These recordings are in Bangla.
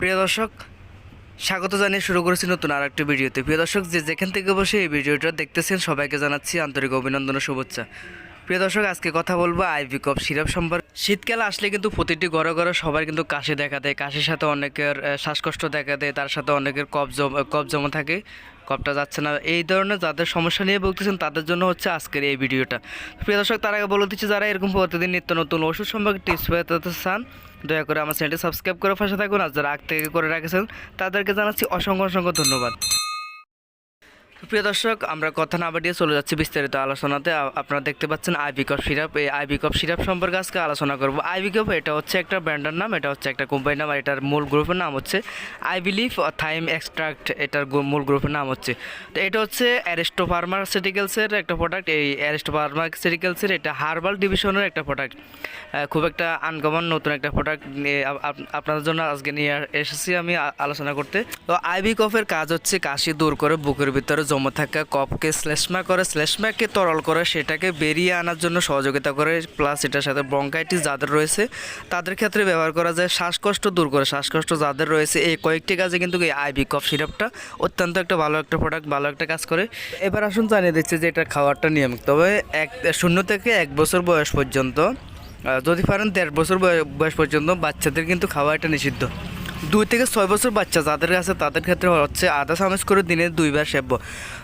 প্রিয় দর্শক, স্বাগত জানিয়ে শুরু করেছি নতুন আর একটি ভিডিওতে। প্রিয় দর্শক, যে যেখান থেকে বসে এই ভিডিওটা দেখতেছেন, সবাইকে জানাচ্ছি আন্তরিক অভিনন্দন ও শুভেচ্ছা। প্রিয় দর্শক, আজকে কথা বলব আইভি কপ সিরাপ সম্পর্কে। শীতকাল আসলে কিন্তু প্রতিটি ঘরে ঘরে সবার কিন্তু কাশি দেখা দেয়। কাশির সাথে অনেকের শ্বাসকষ্ট দেখা দেয়, তার সাথে অনেকের জমা কফ জমা থাকে কপটা যাচ্ছে না। এই ধরনের যাদের সমস্যা নিয়ে বলতেছেন, তাদের জন্য হচ্ছে আজকের এই ভিডিওটা। প্রিয় দর্শক, তার আগে বলে দিচ্ছি, যারা এরকম প্রতিদিন নিত্য নতুন ওষুধ সম্পর্কে টিপস পেতে চান, দয়া করে আমার চ্যানেলটি সাবস্ক্রাইব করে পাশে থাকুন। আর যারা আগ থেকে করে রাখেছেন, তাদেরকে জানাচ্ছি অসংখ্য অসংখ্য ধন্যবাদ। প্রিয় দর্শক, আমরা কথা না বাড়িয়ে চলে যাচ্ছি বিস্তারিত আলোচনাতে। আপনারা দেখতে পাচ্ছেন আইবি কপ সিরাপ। এই আইবি কপ সিরাপ সম্পর্কে আজকে আলোচনা করব। আইবি কপ, এটা হচ্ছে একটা ব্র্যান্ডের নাম, এটা হচ্ছে একটা কোম্পানির নাম, আর এটার মূল গ্রুপের নাম হচ্ছে আই বিলিভ থাইম এক্সট্রাক্ট, এটার মূল গ্রুপের নাম হচ্ছে। তো এটা হচ্ছে অ্যারেস্টো ফার্মাসিউটিক্যালসের একটা প্রোডাক্ট এই অ্যারেস্টো ফার্মাসিউটিক্যালসের এটা হার্বাল ডিভিশনের একটা প্রোডাক্ট খুব একটা আনকমন নতুন একটা প্রোডাক্ট আপনাদের জন্য আজকে নিয়ে এসেছি আমি আলোচনা করতে। তো আইবি কফের কাজ হচ্ছে কাশি দূর করে বুকের ভিতরে জমা থাকা কফকে শ্লেষ্মা করে শ্লেষ্মাকে তরল করে, সেটাকে বেরিয়ে আনার জন্য সহযোগিতা করে প্লাস এটার সাথে ব্রঙ্কাইটিস যাদের রয়েছে, তাদের ক্ষেত্রে ব্যবহার করা যায় শ্বাসকষ্ট দূর করে। শ্বাসকষ্ট যাদের রয়েছে, এই কয়েকটি কাজে কিন্তু এই আইবি কফ সিরাপটা অত্যন্ত একটা ভালো একটা প্রোডাক্ট ভালো একটা কাজ করে। এবার আসুন জানিয়ে দিচ্ছি যে এটা খাওয়ারটা নিয়মিত। তবে এক, শূন্য থেকে এক বছর বয়স পর্যন্ত যদি পারেন দেড় বছর বয়- বয়স পর্যন্ত বাচ্চাদের কিন্তু খাওয়া এটা নিষিদ্ধ। দুই থেকে ছয় বছর বাচ্চা যাদের আছে তাদের ক্ষেত্রে হচ্ছে আধা চামচ করে দিনে দুইবার সেব্য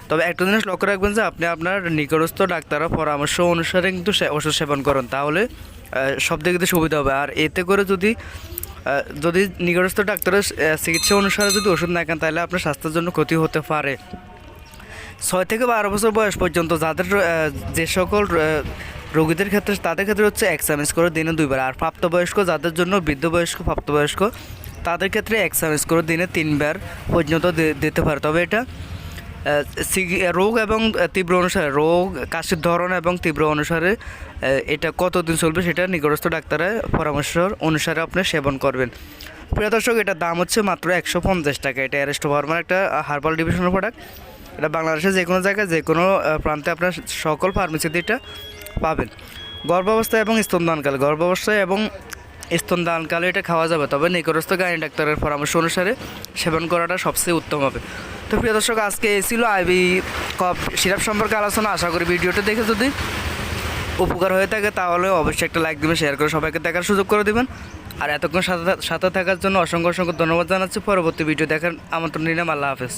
তবে একটা জিনিস লক্ষ্য রাখবেন যে আপনি আপনার নিকটস্থ ডাক্তারের পরামর্শ অনুসারে কিন্তু ওষুধ সেবন করেন। তাহলে সব দিক দিয়ে সুবিধা হবে। আর এতে করে যদি যদি নিকটস্থ ডাক্তারের চিকিৎসা অনুসারে যদি ওষুধ না খান, তাহলে আপনার স্বাস্থ্যের জন্য ক্ষতি হতে পারে। ছয় থেকে বারো বছর বয়স পর্যন্ত যাদের যে সকল রোগীদের ক্ষেত্রে, তাদের ক্ষেত্রে হচ্ছে এক করে দিনে দুইবার। আর প্রাপ্তবয়স্ক যাদের জন্য বৃদ্ধ বয়স্ক প্রাপ্তবয়স্ক তাদের ক্ষেত্রে এক করে দিনে তিনবার পর্যন্ত দিতে পারে। তবে এটা রোগ এবং তীব্র অনুসারে, রোগ, কাশির ধরন এবং তীব্র অনুসারে এটা কতদিন চলবে সেটা নিকটস্থ ডাক্তারের পরামর্শ অনুসারে আপনি সেবন করবেন। প্রিয় দর্শক, এটার দাম হচ্ছে মাত্র একশো পঞ্চাশ টাকা। এটা অ্যারেস্টো ফার্মার একটা হার্বাল ডিভিশনের প্রোডাক্ট এটা বাংলাদেশের যে কোনো জায়গায় যে কোনো প্রান্তে আপনার সকল ফার্মেসিতে এটা পাবেন। গর্ভাবস্থায় এবং স্তনদানকালে, গর্ভাবস্থায় এবং স্তনদানকালে এটা খাওয়া যাবে, তবে নিকটস্থ গাইনি ডাক্তারের পরামর্শ অনুসারে সেবন করাটা সবচেয়ে উত্তম হবে। তো প্রিয় দর্শক, আজকে এই ছিল আইবি কপ সিরাপ সম্পর্কে আলোচনা। আশা করি ভিডিওটা দেখে যদি উপকার হয়ে থাকে, তাহলে অবশ্যই একটা লাইক দিবেন শেয়ার করে সবাইকে দেখার সুযোগ করে দিবেন। আর এতক্ষণ সাথে সাথে থাকার জন্য অসংখ্য অসংখ্য ধন্যবাদ জানাচ্ছি। পরবর্তী ভিডিও দেখার আমন্ত্রণ নিলাম। আল্লাহ হাফেজ।